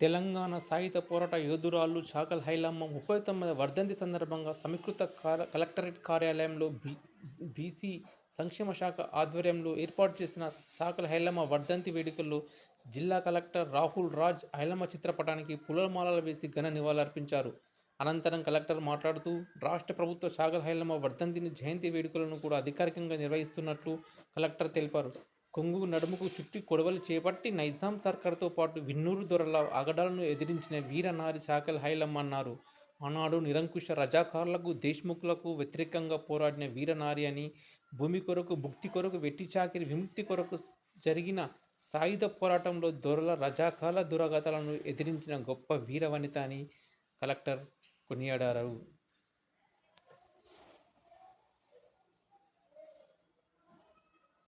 తెలంగాణ సాయుధ పోరాట యోధురాలు చాకల్ హైలమ్మ ముప్పై తొమ్మిది వర్ధంతి సందర్భంగా సమీకృత కలెక్టరేట్ కార్యాలయంలో బి బీసీ సంక్షేమ శాఖ ఆధ్వర్యంలో ఏర్పాటు చేసిన చాకలి హైలమ్మ వర్ధంతి వేడుకల్లో జిల్లా కలెక్టర్ రాహుల్ రాజ్ హైలమ్మ చిత్రపటానికి పూలమాలలు వేసి ఘన నివాళులర్పించారు అనంతరం కలెక్టర్ మాట్లాడుతూ రాష్ట్ర ప్రభుత్వ చాకలి హైలమ్మ వర్ధంతిని జయంతి వేడుకలను కూడా అధికారికంగా నిర్వహిస్తున్నట్లు కలెక్టర్ తెలిపారు. కొంగు నడుముకు చుట్టి కొడవలు చేపట్టి నైజాం సర్కార్తో పాటు విన్నూరు దొరల అగడాలను ఎదిరించిన వీర నారి చాకలి హైలమ్మ అన్నారు. ఆనాడు నిరంకుశ రజాకారులకు దేశ్ముఖులకు వ్యతిరేకంగా పోరాడిన వీరనారి అని భూమి కొరకు భుక్తి కొరకు వెట్టి చాకిరి విముక్తి కొరకు జరిగిన సాయుధ పోరాటంలో దొరల రజాకాల దురగతలను ఎదిరించిన గొప్ప వీరవనిత అని కలెక్టర్ కొనియాడారు.